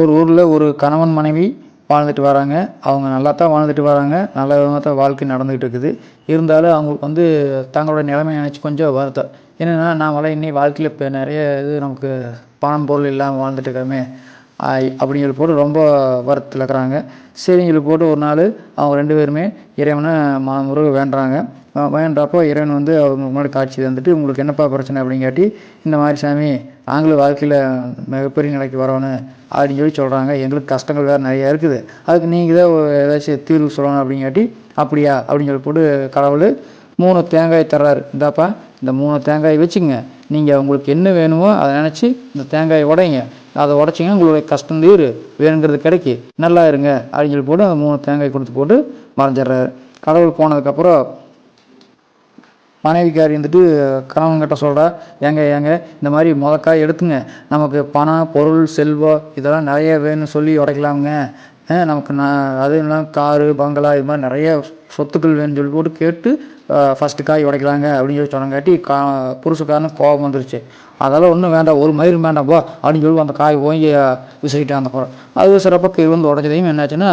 ஒரு ஊரில் ஒரு கணவன் மனைவி வாழ்ந்துட்டு வராங்க. அவங்க நல்லா தான் வாழ்ந்துட்டு வராங்க. நல்ல விதமாக தான் வாழ்க்கை நடந்துகிட்டு இருக்குது இருந்தாலும் அவங்களுக்கு வந்து தங்களோட நிலைமைய நினச்சி கொஞ்சம் வருத்தம். என்னென்னா நாமெல்லாம் இன்னி வாழ்க்கையில் இப்போ நிறைய இது நமக்கு பணம் பொருள் இல்லாமல் வாழ்ந்துட்டு இருக்கிறோமே அப்படிங்கிற போட்டு ரொம்ப வருத்தத்தில் இருக்கிறாங்க. சரின்னு போட்டு ஒரு நாள் அவங்க ரெண்டு பேருமே இறைவனை மனமுருக வேண்டுறாங்க. அஹ் இறைவன் வந்து அவங்க முன்னாடி காட்சி தந்துட்டு உங்களுக்கு என்னப்பா பிரச்சனை அப்படின்னு இந்த மாதிரி சாமி நாங்களும் வாழ்க்கையில் மிகப்பெரிய நிலைக்கு வரணும் அப்படின்னு சொல்லி சொல்கிறாங்க எங்களுக்கு கஷ்டங்கள் வேறு நிறையா இருக்குது. அதுக்கு நீங்கள் தான் ஏதாச்சும் தீர்வு சொல்லணும் அப்படின்னு அப்படியா அப்படின்னு சொல்லி போட்டு கடவுள் மூணு தேங்காய் தர்றாரு. இந்தாப்பா இந்த மூணு தேங்காய் வச்சுங்க. நீங்கள் உங்களுக்கு என்ன வேணுமோ அதை நினச்சி இந்த தேங்காய் உடைங்க. அதை உடச்சிங்கன்னா உங்களுடைய கஷ்டம் தீரு. வேணுங்கிறது கிடைக்கி. நல்லா இருங்க அப்படின்னு சொல்லி போட்டு அந்த மூணு தேங்காய் கொடுத்து போட்டு மறைஞ்சிடுறாரு. கடவுள் போனதுக்கப்புறம் மனைவிக்காரி இருந்துட்டு கணவன்கிட்ட சொல்கிறா ஏங்க ஏங்க இந்த மாதிரி முதக்காய் எடுத்துங்க. நமக்கு பணம் பொருள் செல்வம் இதெல்லாம் நிறைய வேணும்னு சொல்லி உடைக்கலாமுங்க. நமக்கு நான் அதுவும் இல்லாமல் காரு பங்களா இது மாதிரி நிறைய சொத்துக்கள் வேணும்னு சொல்லி போட்டு கேட்டு ஃபஸ்ட்டு காய் உடைக்கலாங்க அப்படின்னு சொல்லி சொன்னங்காட்டி கா புருஷக்காரனுக்கு கோபம் வந்துருச்சு. அதெல்லாம் ஒன்றும் வேண்டாம் ஒரு மயிரும் வேண்டாம் போ அப்படின்னு சொல்லி அந்த காய் ஓங்கி விசிக்கிட்டான் அந்த குரம் அது சிறப்பாக கீழ் வந்து உடஞ்சதையும் என்னாச்சுன்னா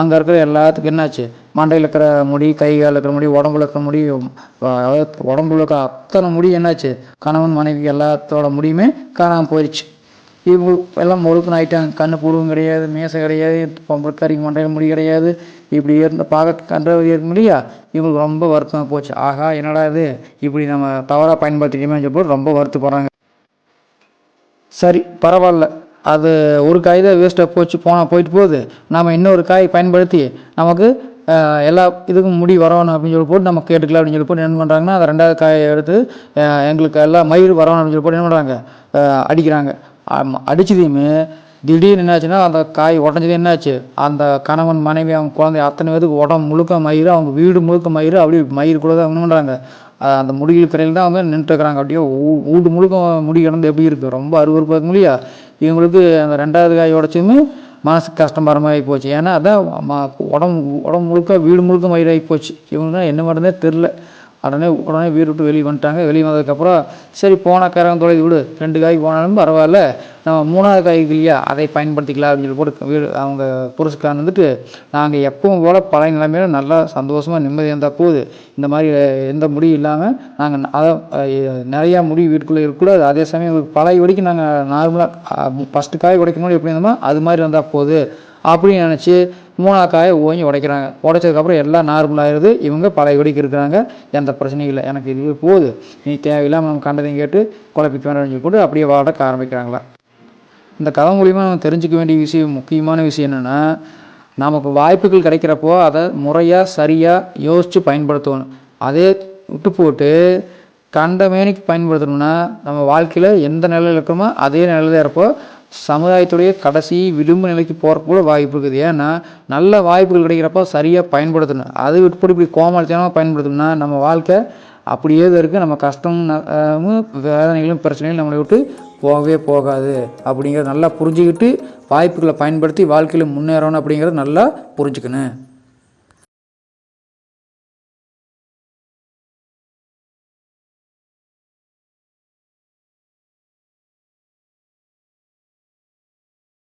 அங்கே இருக்கிற எல்லாத்துக்கும் என்னாச்சு? மண்டையில் இருக்கிற முடி கை கால் இருக்கிற முடி உடம்புல இருக்கிற முடி அதாவது உடம்புல இருக்கிற அத்தனை முடி என்னாச்சு? கணவன் மனைவி எல்லாத்தோட முடியுமே காணாமல் போயிடுச்சு இவங்க எல்லாம் முழுக்கணும் ஆகிட்டாங்க கண்ணு புழுவும் கிடையாது மேசை கிடையாது பொம்பளைக்காரிக்கு மண்டையில் முடி கிடையாது. இப்படி இருந்த பார்க்க கண்டது இருக்க முடியா? இவங்களுக்கு ரொம்ப வருத்தமாக போச்சு. ஆகா என்னடா இது? இப்படி நம்ம தவறாக பயன்படுத்திக்கணுமே சொல்லி ரொம்ப வருத்தப்படுறாங்க. சரி பரவாயில்ல. அது ஒரு காய் தான் வேஸ்ட்டாக போச்சு. போனால் போயிட்டு போகுது. நம்ம இன்னொரு காய் பயன்படுத்தி நமக்கு எல்லா இதுக்கும் முடி வரணும் அப்படின்னு சொல்லி போட்டு நம்ம கேட்டுக்கலாம் அப்படின்னு சொல்லி போட்டு என்ன பண்ணுறாங்கன்னா அதை ரெண்டாவது காயை எடுத்து எங்களுக்கு எல்லாம் மயிர் வரணும் அப்படின்னு சொல்லி போட்டு என்ன பண்ணுறாங்க அடிக்கிறாங்க. அடித்ததையுமே அடிச்சதையுமே திடீர்னு என்னாச்சுன்னா அந்த காய் உடஞ்சது என்னாச்சு? அந்த கணவன் மனைவி அவங்க குழந்தை அத்தனை பேருக்கு உடம்பு முழுக்க மயிறு அவங்க வீடு முழுக்க மயிறு அப்படியே மயிர் கூட தான் என்ன பண்ணுறாங்க அந்த முடிகள் பிறையில் தான் வந்து நின்றுக்கிறாங்க அப்படியே வீடு முழுக்க முடி கிடந்து எப்படி இருக்குது ரொம்ப அருவருப்பாக இருக்கும் இல்லையா? இவங்களுக்கு அந்த ரெண்டாவது காய் உடச்சதுமே மனசு கஷ்டப்படுற மாதிரி போச்சு. ஏன்னா அதான் உடம்பு உடம்பு முழுக்க வீடு முழுக்க மயிராகி போச்சு. இவங்க என்ன பண்ணுறதே தெரில உடனே உடனே வீடு விட்டு வெளியே வந்துட்டாங்க. வெளியே வந்ததுக்கப்புறம் சரி போன காயம் தொலைது விடு. ரெண்டு காய் போனாலும் பரவாயில்ல. நம்ம மூணாவது காய் இல்லையா? அதை பயன்படுத்திக்கலாம் அப்படின்னு சொல்லி போட்டு வீடு அவங்க புருஷக்காரன் வந்துட்டு நாங்கள் எப்பவும் போல் பழைய நிலைமையில நல்லா சந்தோஷமாக நிம்மதியாக இருந்தால் போகுது இந்த மாதிரி எந்த முடியும் இல்லாமல் நாங்கள் அதை நிறையா முடி வீட்டுக்குள்ளே இருக்கக்கூடாது. அதே சமயம் பழைய வடிக்கு நாங்கள் நார்மலாக ஃபஸ்ட்டு காய் உடைக்கணும் எப்படி இருந்தோமோ அது மாதிரி இருந்தால் போகுது அப்படின்னு நினச்சி மூணாவது காயை ஓங்கி உடைக்கிறாங்க. உடைச்சதுக்கப்புறம் எல்லாம் நார்மல் ஆயிடுது. இவங்க பழைய வடிக்கு இருக்கிறாங்க. எந்த பிரச்சனையும் இல்லை. எனக்கு இது போகுது நீ தேவையில்லாமல் நம்ம கண்டதையும் கேட்டு குழப்பிக்க வேண்டாம்னு சொல்லி போட்டு அப்படியே வாடக்க ஆரம்பிக்கிறாங்களா? இந்த கதை மூலிமா நம்ம தெரிஞ்சுக்க வேண்டிய விஷயம் முக்கியமான விஷயம் என்னென்னா நமக்கு வாய்ப்புகள் கிடைக்கிறப்போ அதை முறையாக சரியாக யோசித்து பயன்படுத்தணும். அதே விட்டு போட்டு கண்ட மேனிக்கு பயன்படுத்தணும்னா நம்ம வாழ்க்கையில் எந்த நிலையில் இருக்கிறோமோ அதே நிலையில் இருப்போம். சமுதாயத்துடைய கடைசி விளிம்பு நிலைக்கு போகிறக்கு கூட வாய்ப்பு இருக்குது. ஏன்னா நல்ல வாய்ப்புகள் கிடைக்கிறப்ப சரியாக பயன்படுத்தணும். அது இப்படி இப்படி கோமாளித்தனமாக பயன்படுத்தணும்னா நம்ம வாழ்க்கை அப்படியே தான் இருக்குது நம்ம கஷ்டம் வேதனைகளும் பிரச்சனைகளும் நம்மளை விட்டு போகவே போகாது. அப்படிங்கிறத நல்லா புரிஞ்சுக்கிட்டு வாய்ப்புகளை பயன்படுத்தி வாழ்க்கையில் முன்னேறணும் அப்படிங்கிறத நல்லா புரிஞ்சுக்கணும்.